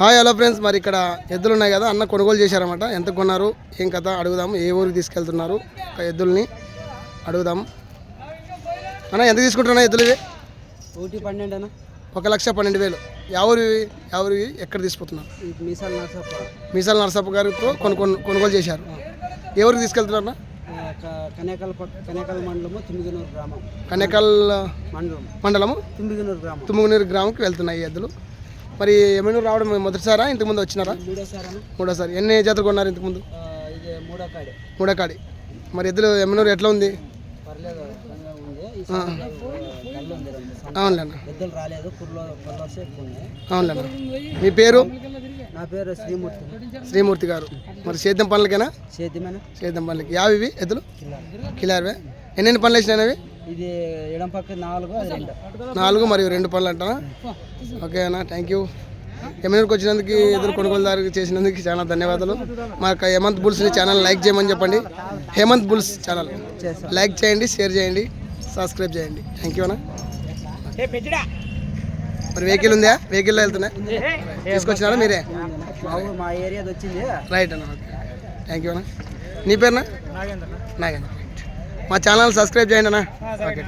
Hi hello friends. మరి ఇక్కడ ఎద్దులు ఉన్నాయి కదా అన్న కొనుగోలు చేశారన్నమాట. ఎంత కొన్నారు? ఏం కథ? అడుగుదాం. ఏ ఊరికి తీసుకెళ్తున్నారు? ఒక ఎద్దుల్ని అడుగుదాం. అన్న ఎంత తీసుకుంటున్నా ఎద్దులు ఇవి? ఒకటి పన్నెండు అన్న. ఒక లక్ష పన్నెండు వేలు. ఎవరివి ఎవరివి ఎక్కడ తీసుకుపోతున్నారు? ఈ మీసాల నర్సప్ప. మీసాల నరసప్ప గారితో కొను కొను- కొనుగోలు చేశారు. ఏ ఊరికి తీసుకెళ్తున్నారు అన్న? ఆ, క- కనేకల్ కనేకల్ మండలము తుమ్మిగనూరు గ్రామం. కనేకల్ మండలం. మండలము? తుమ్మిగనూరు గ్రామం. తుమ్మగునీరు గ్రామంకి వెళ్తున్నాయి ఎద్దులు. మరి ఏమైనా రావడం మొదటిసారా? ఇంతకుముందు వచ్చినారా? మూడోసారి? ఎన్ని జాతలు కొన్నారు ఇంతకుముందు మూడకాడి. మరి ఎద్దులు ఎమ్మెనూరు ఎట్లా ఉంది? అవునులేన్న మీ పేరు? నా పేరు శ్రీమూర్తి. శ్రీమూర్తి గారు. మరి సేద్యం పనులకేనా? సేద్యమైన? సేద్యం పనులకి. యావి ఇవి ఎద్దులు కిలార్వే ఎన్నెన్ని పనులు వేసినాయి అవి? ఇది ఎడం పక్క నాలుగు అది రెండు. నాలుగు మరియు రెండు పనులు అంటారా ఓకే అన్న థ్యాంక్ యూ ఎమ్మెల్యేకి వచ్చినందుకు ఎదురు కొనుగోలుదారు చేసినందుకు చాలా ధన్యవాదాలు. మా యొక్క హేమంత్ బుల్స్ని ఛానల్ లైక్ చేయమని చెప్పండి. హేమంత్ బుల్స్ ఛానల్ లైక్ చేయండి షేర్ చేయండి సబ్స్క్రైబ్ చేయండి. థ్యాంక్ యూ అన్న. మరి వెహికల్ ఉందా? వెహికల్లో వెళ్తున్నా? తీసుకొచ్చినారా మీరే? మా ఏరియాది వచ్చింది రైట్ అన్న థ్యాంక్ యూ అన్న. నీ పేరునా? నాగేంద్ర. మా ఛానల్ సబ్స్క్రైబ్ చేయండి అన్న. ఓకే